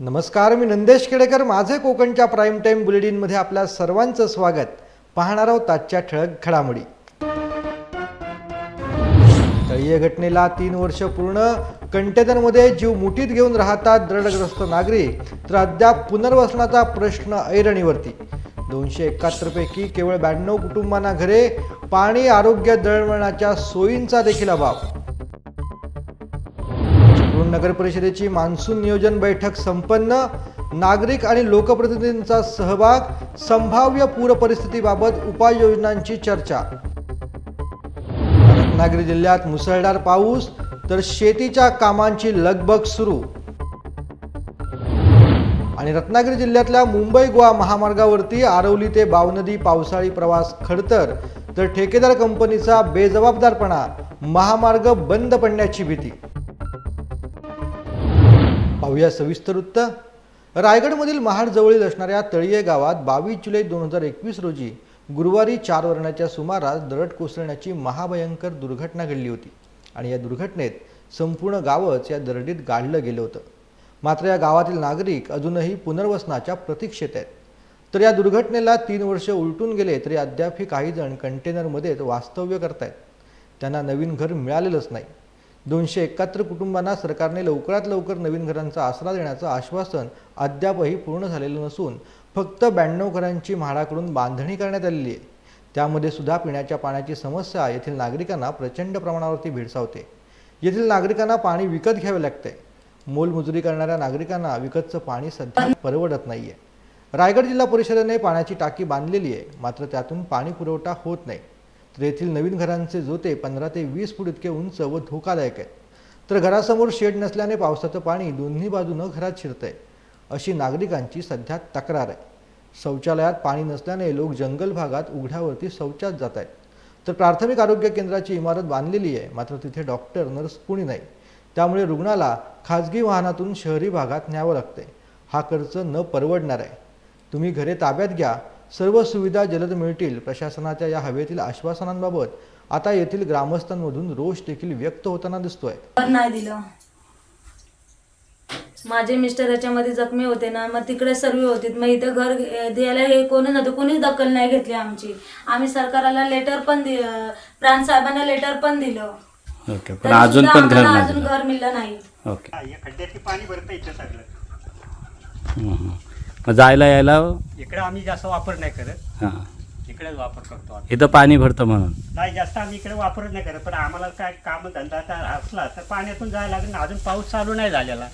नमस्कार मी नंदेश केडेकर माझे कोकणच्या प्राईम टाईम बुलेटिनमध्ये आपल्या सर्वांचं स्वागत. पाहणार आहोत आजच्या ठळक घडामोडी. तळीय घटनेला तीन वर्ष पूर्ण. कंटेनरमध्ये जीव मुठीत घेऊन राहतात दृढग्रस्त नागरिक. तर अद्याप पुनर्वसनाचा प्रश्न ऐरणीवरती. दोनशे एकाहत्तर पैकी केवळ ब्याण्णव कुटुंबांना घरे पाणी आरोग्य दळणवळणाच्या सोयींचा देखील अभाव. नगर परिषदेची मान्सून नियोजन बैठक संपन्न. नागरिक आणि लोकप्रतिनिधींचा सहभाग संभाव्य पूरपरिस्थितीबाबत उपाययोजनांची चर्चा. रत्नागिरी जिल्ह्यात मुसळधार पाऊस तर शेतीच्या कामांची लगबग सुरू. आणि रत्नागिरी जिल्ह्यातल्या मुंबई गोवा महामार्गावरती आरवली ते बावनदी पावसाळी प्रवास खडतर तर ठेकेदार कंपनीचा बेजबाबदारपणा महामार्ग बंद पडण्याची भीती. पाहूया सविस्तर वृत्त. रायगडमधील महाडजवळील असणाऱ्या तळीये गावात बावीस जुलै दोन हजार एकवीस रोजी गुरुवारी चार वर्णाच्या सुमारास दरड कोसळण्याची महाभयंकर दुर्घटना घडली होती आणि या दुर्घटनेत संपूर्ण गावच या दरडीत गाडलं गेलं होतं. मात्र या गावातील नागरिक अजूनही पुनर्वसनाच्या प्रतीक्षेत आहेत. तर या दुर्घटनेला तीन वर्ष उलटून गेले तरी अद्यापही काही जण कंटेनरमध्येच वास्तव्य करतायत. त्यांना नवीन घर मिळालेलंच नाही. दोनशे एकाहत्तर कुटुंबांना सरकारने लवकरात लवकर नवीन घरांचा आसरा देण्याचं आश्वासन अद्यापही पूर्ण झालेलं नसून फक्त ब्याण्णव घरांची म्हाडाकडून बांधणी करण्यात आलेली आहे. त्यामध्ये सुद्धा पिण्याच्या पाण्याची समस्या येथील नागरिकांना प्रचंड प्रमाणावरती भेडसावते. येथील नागरिकांना पाणी विकत घ्यावे लागते. मोलमजुरी करणाऱ्या नागरिकांना विकतचं पाणी सध्या परवडत नाहीये. रायगड जिल्हा परिषदेने पाण्याची टाकी बांधलेली आहे. मात्र त्यातून पाणी पुरवठा होत नाही. तर येथील नवीन घरांचे जोते पंधरा ते वीस फूट इतके उंच व धोकादायक आहेत. तर घरासमोर शेड नसल्याने पावसाचं पाणी दोन्ही बाजूनं घरात शिरतंय. अशी नागरिकांची सध्या तक्रार आहे. शौचालयात पाणी नसल्याने लोक जंगल भागात उघड्यावरती शौचात जात आहेत तर प्राथमिक आरोग्य केंद्राची इमारत बांधलेली आहे मात्र तिथे डॉक्टर नर्स कुणी नाही. त्यामुळे रुग्णाला खाजगी वाहनातून शहरी भागात न्यावं लागते हा खर्च न परवडणार आहे. तुम्ही घरे ताब्यात घ्या सर्व सुविधा जलद मिळतील. प्रशासनाच्या या हवेतील आश्वासनांबाबत आता येथील ग्रामस्थांमधून रोष देखील व्यक्त होताना दिसतोय. घर नाही दिलं. माझे मिस्टर याच्यामध्ये जखमी होते ना मग तिकडे सर्व होते. मग इथं घर द्यायला हे कोणी नव्हतं कोणीच दखल नाही घेतली आमची. आम्ही सरकारला लेटर पण दिलं प्राण साहेबांना लेटर पण दिलं. ओके पण अजून पण घर आम्हाला नाही अजून दिलं. घर मिळलं नाही. ओके हा, या खड्ड्यातली पाणी भरतं इथं सगळं. हं, हं. मग जायला यायला इकडे आम्ही जास्त वापर नाही करत. हां. इकडेच वापर करतो आम्ही. इथं पाणी भरतं म्हणून. नाही जास्त आम्ही इकडे वापरच नाही करत पण आम्हाला काय काम धंदा तर असला तर पाण्यातून जायला लागेल. ना. अजून पाऊस चालू नाही झालेला.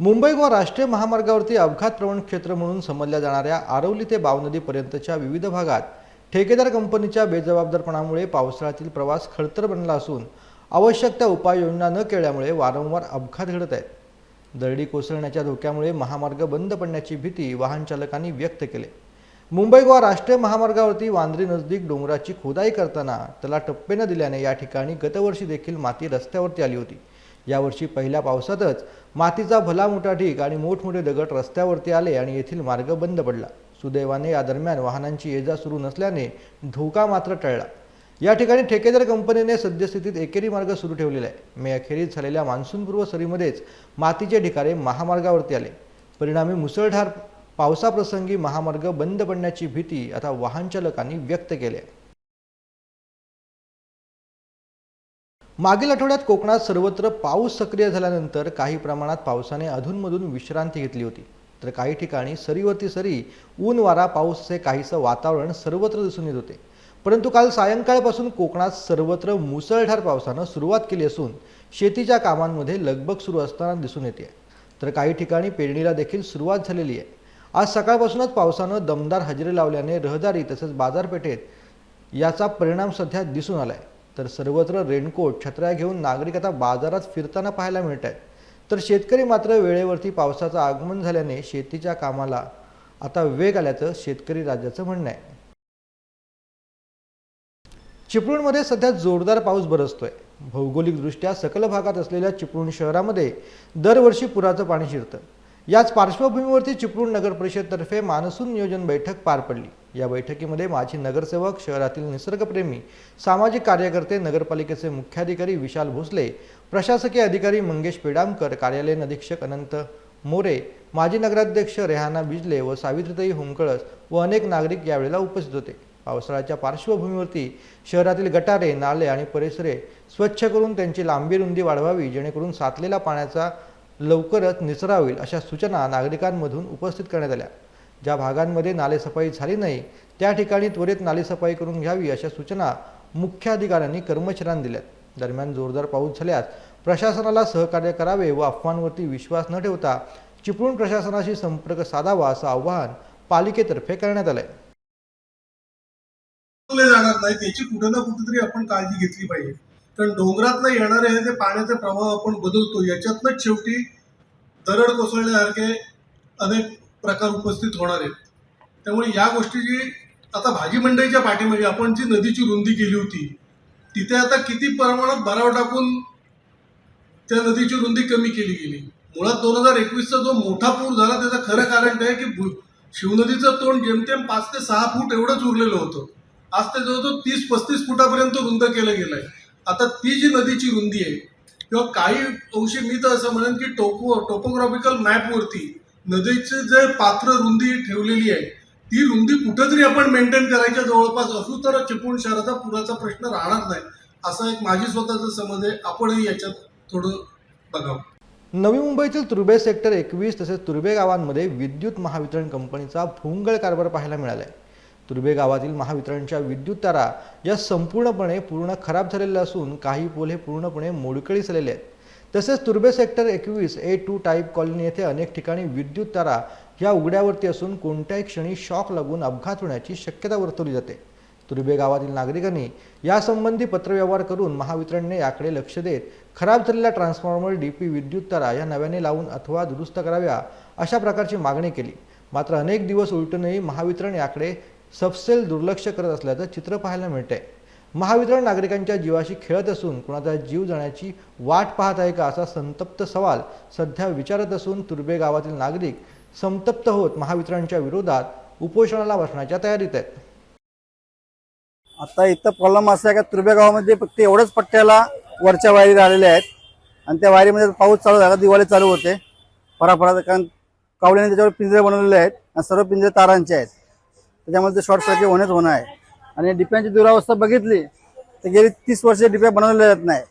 मुंबई गोवा राष्ट्रीय महामार्गावरती अपघात प्रवण क्षेत्र म्हणून समजल्या जाणाऱ्या आरवली ते बावनदीपर्यंतच्या विविध भागात ठेकेदार कंपनीच्या बेजबाबदारपणामुळे पावसाळ्यातील प्रवास खडतर बनला असून आवश्यक त्या उपाययोजना न केल्यामुळे वारंवार अपघात घडत आहेत. दरडी कोसळण्याच्या धोक्यामुळे महामार्ग बंद पडण्याची भीती वाहन चालकांनी व्यक्त केली. मुंबई गोवा राष्ट्रीय महामार्गावरती वांद्री नजदीक डोंगराची खोदाई करताना त्याला टप्पे न दिल्याने या ठिकाणी गतवर्षी देखील माती रस्त्यावरती आली होती. यावर्षी पहिल्या पावसातच मातीचा भला मोठा ढीक आणि मोठमोठे दगड रस्त्यावरती आले आणि येथील मार्ग बंद पडला. सुदैवाने या दरम्यान वाहनांची ये जा सुरू नसल्याने धोका मात्र टळला. या ठिकाणी ठेकेदार कंपनीने सद्यस्थितीत एकेरी मार्ग सुरू ठेवलेला आहे. मे अखेरीस झालेल्या मान्सूनपूर्व सरीमध्येच मातीचे ढिकारे महामार्गावरती आले. परिणामी मुसळधार पावसाप्रसंगी महामार्ग बंद पडण्याची भीती आता वाहन चालकांनी व्यक्त केली आहे. मागील आठवड्यात कोकणात सर्वत्र पाऊस सक्रिय झाल्यानंतर काही प्रमाणात पावसाने अधूनमधून विश्रांती घेतली होती. तर काही ठिकाणी सरीवरती सरी ऊन वारा पाऊस काहीसं वातावरण सर्वत्र दिसून येत होते. परंतु काल सायंकाळपासून कोकणात सर्वत्र मुसळधार पावसानं सुरुवात केली असून शेतीच्या कामांमध्ये लगबग सुरू असताना दिसून येते. तर काही ठिकाणी पेरणीला देखील सुरुवात झालेली आहे. आज सकाळपासूनच पावसानं दमदार हजेरी लावल्याने रहदारी तसेच बाजारपेठेत याचा परिणाम सध्या दिसून आलाय. तर सर्वत्र रेनकोट छत्र्या घेऊन नागरिक आता बाजारात फिरताना पाहायला मिळत आहेत. तर शेतकरी मात्र वेळेवरती पावसाचं आगमन झाल्याने शेतीच्या कामाला आता वेग आल्याचं शेतकरी राज्याचं म्हणणं आहे. चिपळूणमध्ये सध्या जोरदार पाऊस बरसतोय. भौगोलिकदृष्ट्या सकल भागात असलेल्या चिपळूण शहरामध्ये दरवर्षी पुराचं पाणी शिरतं. याच पार्श्वभूमीवरती चिपळूण नगर परिषदतर्फे मान्सून नियोजन बैठक पार पडली. या बैठकीमध्ये माजी नगरसेवक शहरातील निसर्गप्रेमी सामाजिक कार्यकर्ते नगरपालिकेचे मुख्याधिकारी विशाल भोसले प्रशासकीय अधिकारी मंगेश पेडामकर कार्यालयीन अधीक्षक अनंत मोरे माजी नगराध्यक्ष रेहाना बिजले व सावित्रीताई होमकळस व अनेक नागरिक यावेळेला उपस्थित होते. पावसाळ्याच्या पार्श्वभूमीवरती शहरातील गटारे नाले आणि परिसरे स्वच्छ करून त्यांची लांबी रुंदी वाढवावी जेणेकरून साचलेला पाण्याचा लवकरच निचरा होईल अशा सूचना नागरिकांमधून उपस्थित करण्यात आल्या. ज्या भागांमध्ये नालेसफाई झाली नाही त्या ठिकाणी त्वरित नालेसफाई करून घ्यावी अशा सूचना मुख्याधिकाऱ्यांनी कर्मचाऱ्यांना दिल्यात. दरम्यान जोरदार पाऊस झाल्यास प्रशासनाला सहकार्य करावे व अफवांवरती विश्वास न ठेवता चिपळूण प्रशासनाशी संपर्क साधावा असं आवाहन पालिकेतर्फे करण्यात आलं आहे वाचवले जाणार नाही त्याची कुठे ना कुठेतरी आपण काळजी घेतली पाहिजे. कारण डोंगरातनं येणारे हे जे पाण्याचे प्रवाह आपण बदलतो याच्यातनंच शेवटी दरड कोसळण्यासारखे अनेक प्रकार उपस्थित होणार आहेत. त्यामुळे या गोष्टीची आता भाजी मंडईच्या पाठीमध्ये आपण जी नदीची रुंदी केली होती तिथे आता किती प्रमाणात भराव टाकून त्या नदीची रुंदी कमी केली गेली. मुळात दोन हजार एकवीसचा जो मोठा पूर झाला त्याचं खरं कारण काय की शिवनदीचं तोंड जेमतेम पाच ते सहा फूट एवढंच उरलेलं होतं. आज ते जवळजवळ तीस पस्तीस फुटापर्यंत रुंद केलं गेलंय. आता ती जी नदीची रुंदी आहे किंवा काही अंशी मी तर असं म्हणेन की टोपो टोपोग्राफिकल मॅपवरती नदीचे जे पात्र रुंदी ठेवलेली आहे ती रुंदी कुठंतरी आपण मेंटेन करायच्या जवळपास असू तर चिपळूण शहराचा पुराचा प्रश्न राहणार नाही. असं एक माझी स्वतःचं समज आहे. आपणही याच्यात थोडं बघावं. नवी मुंबईतील तुर्बे सेक्टर एकवीस तसेच तुर्बे गावांमध्ये विद्युत महावितरण कंपनीचा भोंगळ कारभार पाहायला मिळाला आहे तुर्बे गावातील महावितरणच्या विद्युत तारा या संपूर्णपणे पूर्ण खराब झालेल्या असून काही पोल हे पूर्णपणे मोडकळीस आलेले आहेत. तसेच तुर्बे सेक्टर एकवीस ए टू टाईप कॉलनी येथे अनेक ठिकाणी विद्युत तारा या उघड्यावरती असून कोणत्याही क्षणी शॉक लागून अपघात होण्याची शक्यता वर्तवली जाते. तुर्बे गावातील नागरिकांनी यासंबंधी पत्रव्यवहार करून महावितरणने याकडे लक्ष देत खराब झालेल्या ट्रान्सफॉर्मर डी पी विद्युत तारा या नव्याने लावून अथवा दुरुस्त कराव्या अशा प्रकारची मागणी केली. मात्र अनेक दिवस उलटूनही महावितरण याकडे सपसेल दुर्लक्ष करत असल्याचं चित्र पाहायला मिळतंय. महावितरण नागरिकांच्या जीवाशी खेळत असून कुणाचा जीव जाण्याची वाट पाहत आहे का असा संतप्त सवाल सध्या विचारत असून तुर्बे गावातील नागरिक संतप्त होत महावितरणच्या विरोधात उपोषणाला बसण्याच्या तयारीत आहेत. आता इथं प्रॉब्लेम असा आहे का तुर्बे गावामध्ये फक्त एवढंच पट्ट्याला वरच्या वायरी आलेल्या आहेत. आणि त्या वायरीमध्ये पाऊस चालू झाला दिवाळी चालू होते. परापरा कारण कावळ्याने त्याच्यावर पिंजरे बनवलेले आहेत आणि सर्व पिंजरे तारांचे आहेत. त्याच्यामध्ये शॉर्ट सर्किट होणेच होणं आहे. आणि डिप्यांची दुरावस्था बघितली तर गेली तीस वर्षे डिप्या बनवलेल्या जात नाही.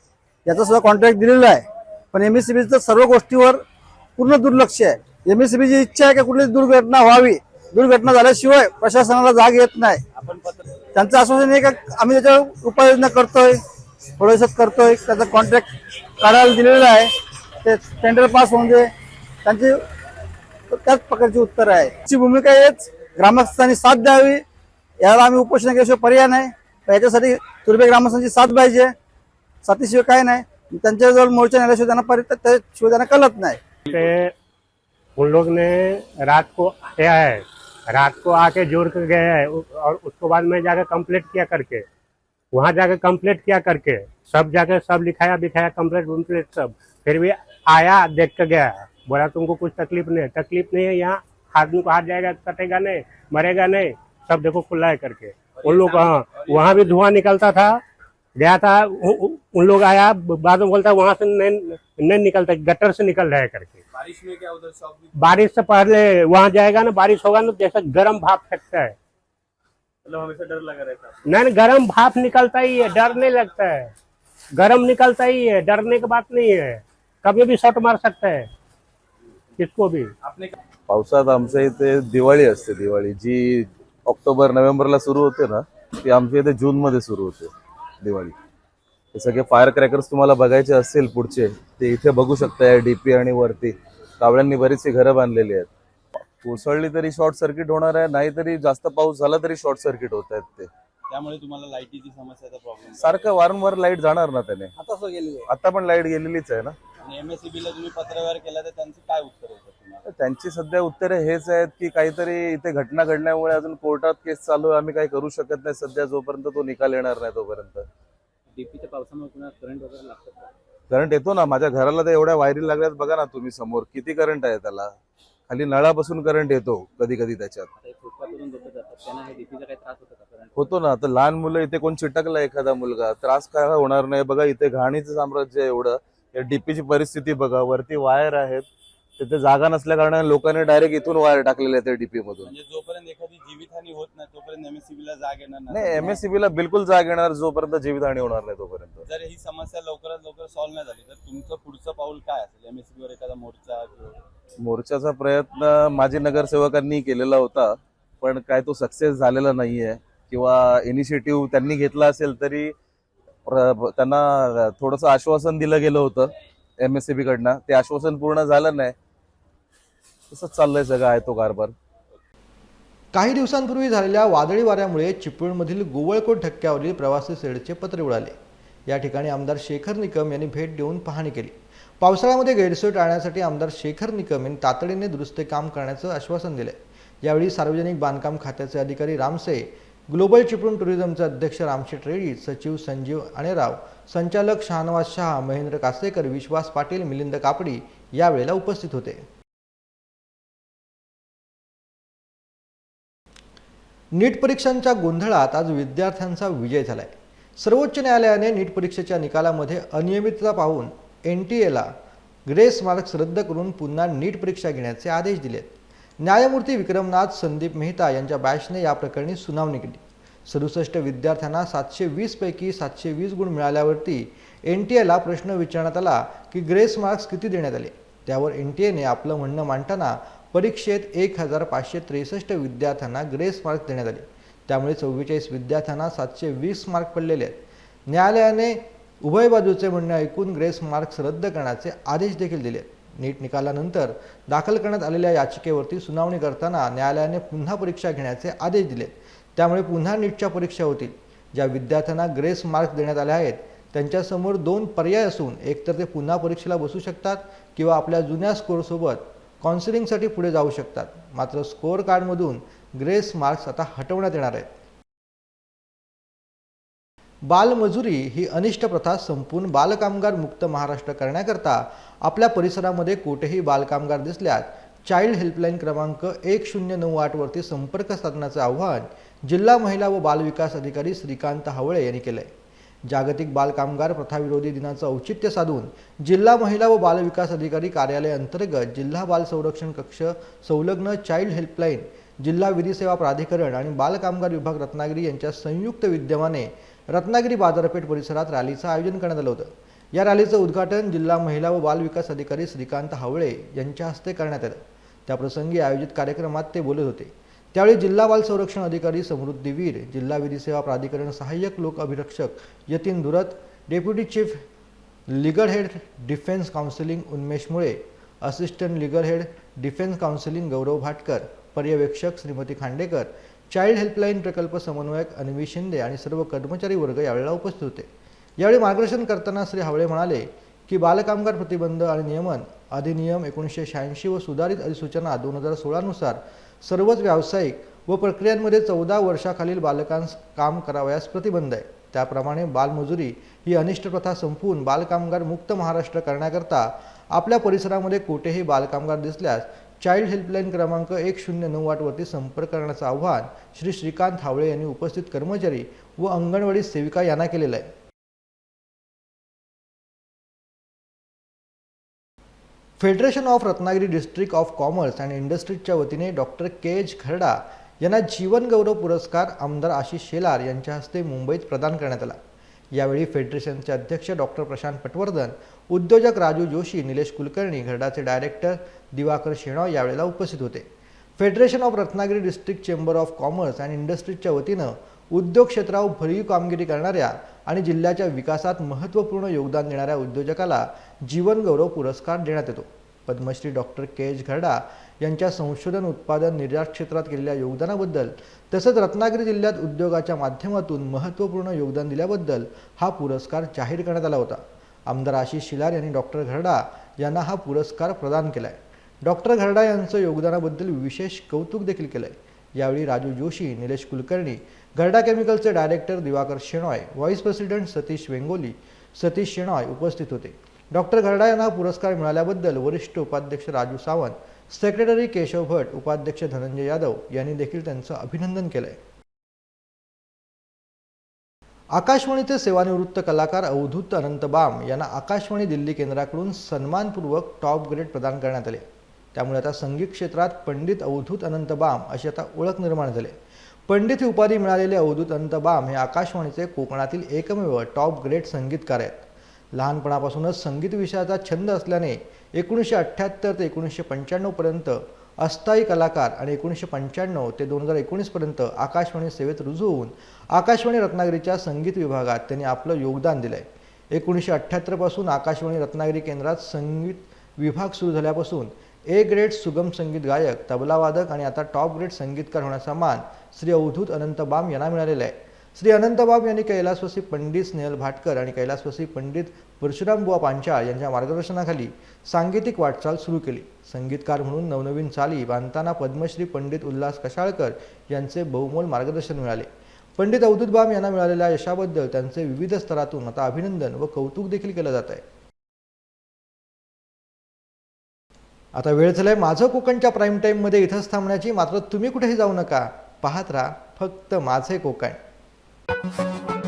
याचा सुद्धा कॉन्ट्रॅक्ट दिलेला आहे. पण एम एस सी सर्व गोष्टीवर पूर्ण दुर्लक्ष आहे. एम एस सी इच्छा आहे की कुठलीच दुर्घटना व्हावी. दुर्घटना झाल्याशिवाय प्रशासनाला जाग येत नाही. त्यांचं आश्वासन आहे का आम्ही त्याच्यावर उपाययोजना करतोय थोडंसं करतोय. त्याचा कॉन्ट्रॅक्ट काढायला दिलेला आहे. ते टेंडर पास होऊन दे. त्यांची त्याच प्रकारची उत्तर आहे. ची भूमिका हेच ग्रामस्थांनी साथ द्यावी. याला आम्ही उपोषण केल्याशिवाय पर्याय नाही. याच्यासाठी तुर्बे ग्रामस्थांची साथ पाहिजे. साथीशिवाय काय नाही. त्यांच्याजवळ मोर्चा नेल्याशिवाय त्यांना पर्यंत त्याशिवाय त्यांना कळत नाही. उन लोग ने रात को आया है. रात को आके जोड़ कर गए हैं. और उसके बाद में जाकर कंप्लीट किया करके वहां जाकर कंप्लीट किया करके सब जाकर सब लिखाया बिखाया कंप्लीट वम्प्लीट सब. फिर भी आया देख कर गया बोला तुमको कुछ तकलीफ नहीं है. तकलीफ नहीं है यहाँ आदमी को हाथ जाएगा कटेगा नहीं मरेगा नहीं सब देखो खुला है करके। उन लोग हाँ वहाँ भी धुआँ निकलता था गया था उन लोग आया बाद में बोलता वहाँ से नहीं नहीं निकलता गटर से निकल रहा है करके। बारिश में क्या उधर भी? बारिश से पहले वहाँ जाएगा ना बारिश होगा ना जैसा गर्म भाप फेंकता है। मतलब हमेशा डर लगा रहता है। नहीं नहीं, गर्म भाप निकलता ही है डर नहीं लगता है। गर्म निकलता ही है डरने की बात नहीं है। कभी भी शॉट मार सकता है किसको भी। आपने पावसात आमच्या इथे दिवाळी असते दिवाळी जी ऑक्टोबर नोव्हेंबरला सुरू होते ना ती आमच्या इथे जून मध्ये सुरू होते दिवाळी. हे सगळे फायर क्रॅकर्स तुम्हाला बघायचे असतील पुढचे ते इथे बघू शकता या डीपी आणि वरती. कावळ्यांनी बरीचशी घरं बांधलेली आहेत. कोसळली तरी शॉर्ट सर्किट होणार आहे नाहीतरी जास्त पाऊस झाला तरी शॉर्ट सर्किट होत आहेत ते. त्यामुळे तुम्हाला लाईटीची समस्याचा प्रॉब्लेम सारखं वारंवार लाइट जाणार ना त्याने? आता आहे. आता पण लाइट गेलेलीच आहे ना? आणि ला तुम्ही पत्रव्यवहार केला तर त्यांचं काय उत्तर होतं तुम्हाला? तर त्यांची सध्या उत्तरे हेच आहेत की काहीतरी इथे घटना घडल्यामुळे अजून कोर्टात केस चालू आहे आम्ही काही करू शकत नाही. सध्या जोपर्यंत तो निकाल येणार नाही तोपर्यंत. डीपीच्या पावसामुळे पुन्हा करंट वगैरे का? करंट येतो ना. माझ्या घराला तर एवढ्या वायरी लागल्यात बघा ना तुम्ही समोर. किती करंट आहे त्याला? खाली नळापासून करंट येतो कधी कधी त्याच्यात होतो ना. आता लहान मुलं इथे कोण चिटकला एखादा मुलगा त्रास काय होणार नाही. बघा इथे घाणीचं साम्राज्य आहे एवढं. या डीपीची परिस्थिती बघा वरती वायर आहेत. तिथे जागा नसल्या कारणाने लोकांनी डायरेक्ट इथून वायर टाकलेले आहेत डीपी मधून. म्हणजे जोपर्यंत एखादी जीवितहानी होत नाही तोपर्यंत एमएससीबी ला जाग येणार नाही. एमएससीबी ला बिलकुल जाग येणार जोपर्यंत जीवितहानी होणार नाही तोपर्यंत. जर ही समस्या लवकरात लवकर सॉल्व्ह नाही झाली तर तुमचं पुढचं पाऊल काय असेल? एमएससीबी वर एखादा मोर्चा किंवा मोर्चाचा प्रयत्न माजी नगरसेवकांनी केलेला होता पण काय तो सक्सेस झालेला नाहीये. किंवा इनिशिएटिव्ह त्यांनी घेतला असेल तरी प्र- त्यांना थोडंसं आश्वासन दिलं गेलं होतं एमएससीबी कडनं. ते आश्वासन पूर्ण झालं नाही. तसंच चाललंय सगळं आहे तो कारभार. काही दिवसांपूर्वी झालेल्या वादळी वाऱ्यामुळे चिपळूणमधील गोवळकोट ठक्क्यावरील प्रवासी सेडचे पत्रे उडाले. या ठिकाणी आमदार शेखर निकम यांनी भेट देऊन पाहणी केली. पावसाळ्यामध्ये गैरसोय टाळण्यासाठी आमदार शेखर निकम यांनी तातडीने दुरुस्ती काम करण्याचं आश्वासन दिले यावेळी सार्वजनिक बांधकाम खात्याचे अधिकारी रामसे ग्लोबल चिपळूण टुरिझमचे अध्यक्ष रामशेठ रेड्डी सचिव संजीव अणेराव संचालक शहानवाज शहा महेंद्र कासेकर विश्वास पाटील मिलिंद कापडी यावेळेला उपस्थित होते. नीट परीक्षांच्या गोंधळात आज विद्यार्थ्यांचा विजय झालाय. सर्वोच्च न्यायालयाने नीट परीक्षेच्या निकालामध्ये अनियमितता पाहून एन टी एला ग्रेस मार्क्स रद्द करून पुन्हा नीट परीक्षा घेण्याचे आदेश दिलेत. न्यायमूर्ती विक्रमनाथ संदीप मेहता यांच्या बॅचने या प्रकरणी सुनावणी केली. सदुसष्ट विद्यार्थ्यांना सातशे वीसपैकी सातशे वीस गुण मिळाल्यावरती एन टी एला प्रश्न विचारण्यात आला की ग्रेस मार्क्स किती देण्यात आले? त्यावर एन टी एने आपलं म्हणणं मांडताना परीक्षेत एक हजार पाचशे त्रेसष्ट विद्यार्थ्यांना ग्रेस मार्क देण्यात आले. त्यामुळे चव्वेचाळीस विद्यार्थ्यांना सातशे वीस मार्क पडलेले आहेत. न्यायालयाने उभय बाजूचे म्हणणे ऐकून ग्रेस मार्क्स रद्द करण्याचे आदेश देखील दिले नीट निकालानंतर दाखल करण्यात आलेल्या याचिकेवरती सुनावणी करताना न्यायालयाने पुन्हा परीक्षा घेण्याचे आदेश दिले त्यामुळे पुन्हा नीटच्या परीक्षा होतील. ज्या विद्यार्थ्यांना ग्रेस मार्क्स देण्यात आले आहेत त्यांच्यासमोर दोन पर्याय असून एकतर ते पुन्हा परीक्षेला बसू शकतात किंवा आपल्या जुन्या स्कोरसोबत काउन्सिलिंगसाठी पुढे जाऊ शकतात. मात्र स्कोअर कार्डमधून ग्रेस मार्क्स आता हटवण्यात येणार आहेत. बालमजुरी ही अनिष्ट प्रथा संपून बालकामगार मुक्त महाराष्ट्र करण्याकरता आपल्या परिसरामध्ये कुठेही बालकामगार दिसल्यास चाइल्ड हेल्पलाईन क्रमांक एक शून्य नऊ आठवरती संपर्क साधण्याचं आव्हान जिल्हा महिला व बालविकास अधिकारी श्रीकांत हावळे यांनी केलं आहे जागतिक बालकामगार प्रथाविरोधी दिनाचं औचित्य साधून जिल्हा महिला व बालविकास अधिकारी कार्यालय अंतर्गत जिल्हा बाल संरक्षण कक्ष संलग्न चाइल्ड हेल्पलाईन जिल्हा विधी सेवा प्राधिकरण आणि बालकामगार विभाग रत्नागिरी यांच्या संयुक्त विद्यमाने रत्नागिरी बाजारपेठ परिसरात रॅलीचं आयोजन करण्यात आलं होतं. या रॅलीचं उद्घाटन जिल्हा महिला व बालविकास अधिकारी श्रीकांत हावळे यांच्या हस्ते करण्यात आलं. त्याप्रसंगी आयोजित कार्यक्रमात ते बोलत होते. त्यावेळी जिल्हा बाल संरक्षण अधिकारी समृद्धी वीर जिल्हा विधी सेवा प्राधिकरण सहाय्यक लोक अभिरक्षक Yatin Dhurat deputy chief legal head defence counselling Unmesh Mule assistant legal head defence counselling Gaurav Bhatkar पर्यवेक्षक श्रीमती खांडेकर चाइल्ड हेल्पलाईन प्रकल्प समन्वयक अन्वी शिंदे आणि सर्व कर्मचारी वर्ग यावेळेला उपस्थित होते. यावेळी मार्गदर्शन करताना श्री हावळे म्हणाले की बालकामगार प्रतिबंध आणि नियमन अधिनियम एकोणीसशे शहाऐंशी व सुधारित अधिसूचना दोन हजार सोळानुसार सर्वच व्यावसायिक व प्रक्रियांमध्ये चौदा वर्षाखालील बालकांस काम करावयास प्रतिबंध आहे. त्याप्रमाणे बालमजुरी ही अनिष्ट प्रथा संपवून बालकामगार मुक्त महाराष्ट्र करण्याकरता आपल्या परिसरामध्ये कुठेही बालकामगार दिसल्यास चाइल्ड हेल्पलाईन क्रमांक एक शून्य नऊ आठवरती संपर्क करण्याचं आव्हान श्री श्रीकांत हावळे यांनी उपस्थित कर्मचारी व अंगणवाडी सेविका यांना केलेलं आहे. Federation of Ratnagiri district of commerce and इंडस्ट्रीजच्या वतीने डॉक्टर के एच खर्डा यांना जीवनगौरव पुरस्कार आमदार आशिष शेलार यांच्या हस्ते मुंबईत प्रदान करण्यात आला. यावेळी फेडरेशनचे अध्यक्ष डॉक्टर प्रशांत पटवर्धन उद्योजक राजू जोशी निलेश कुलकर्णी घरडाचे डायरेक्टर दिवाकर शेणाव यावेळेला उपस्थित होते. Federation of Ratnagiri district chamber of commerce and इंडस्ट्रीजच्या वतीनं उद्योग क्षेत्रावर भरीव कामगिरी करणाऱ्या आणि जिल्ह्याच्या विकासात महत्त्वपूर्ण योगदान देणाऱ्या उद्योजकाला जीवन गौरव पुरस्कार देण्यात येतो. Padmashri doctor K. H. Gharda यांच्या संशोधन उत्पादन निर्यात क्षेत्रात केलेल्या योगदानाबद्दल तसंच रत्नागिरी जिल्ह्यात उद्योगाच्या माध्यमातून महत्त्वपूर्ण योगदान दिल्याबद्दल हा पुरस्कार जाहीर करण्यात आला होता. आमदार आशिष शिलार यांनी डॉक्टर घरडा यांना हा पुरस्कार प्रदान केला आहे डॉक्टर घरडा यांचं योगदानाबद्दल विशेष कौतुक देखील केलं आहे यावेळी Raju Joshi Nilesh Kulkarni Gharda केमिकलचे director Diwakar Shenoy vice president Satish Vengoli Satish Shenoy उपस्थित होते. डॉक्टर घरडा यांना पुरस्कार मिळाल्याबद्दल वरिष्ठ उपाध्यक्ष राजू सावंत सेक्रेटरी केशव भट उपाध्यक्ष धनंजय यादव यांनी देखील त्यांचं अभिनंदन केलं आहे आकाशवाणीचे सेवानिवृत्त कलाकार अवधूत अनंत बाम यांना आकाशवाणी दिल्ली केंद्राकडून सन्मानपूर्वक टॉप ग्रेड प्रदान करण्यात आले. त्यामुळे आता संगीत क्षेत्रात पंडित अवधूत अनंत बाम अशी आता ओळख निर्माण झाली. पंडित ही उपाधी मिळालेले अवधूत अनंत बाम हे आकाशवाणीचे कोकणातील एकमेव टॉप ग्रेड संगीतकार आहेत. लहानपणापासूनच संगीत विषयाचा छंद असल्याने एकोणीसशे अठ्ठ्याहत्तर ते एकोणीसशे पंच्याण्णवपर्यंत अस्थायी कलाकार आणि एकोणीसशे पंच्याण्णव ते दोन हजार एकोणीसपर्यंत आकाशवाणी सेवेत रुजू होऊन आकाशवाणी रत्नागिरीच्या संगीत विभागात त्यांनी आपलं योगदान दिलं आहे एकोणीसशे अठ्ठ्याहत्तरपासून आकाशवाणी रत्नागिरी केंद्रात संगीत विभाग सुरू झाल्यापासून ए ग्रेड सुगम संगीत गायक तबलावादक आणि आता टॉप ग्रेड संगीतकार होण्याचा मान श्री अवधूत अनंत बाम यांना मिळालेला आहे. श्री अनंतबाम यांनी कैलासवासी पंडित स्नेहल भाटकर आणि कैलासवासी पंडित परशुराम बुवा पांचाळ यांच्या मार्गदर्शनाखाली सांगीतिक वाटचाल सुरू केली. संगीतकार म्हणून नवनवीन चाली बांधताना पद्मश्री पंडित उल्हास कशाळकर यांचे बहुमोल मार्गदर्शन मिळाले. पंडित अवधूत बाम यांना मिळालेल्या यशाबद्दल त्यांचे विविध स्तरातून आता अभिनंदन व कौतुक देखील केलं जात आहे. आता वेळ झालाय माझं कोकणच्या प्राईम टाईममध्ये इथंच थांबण्याची. मात्र तुम्ही कुठेही जाऊ नका. पाहत राहा फक्त माझे कोकण.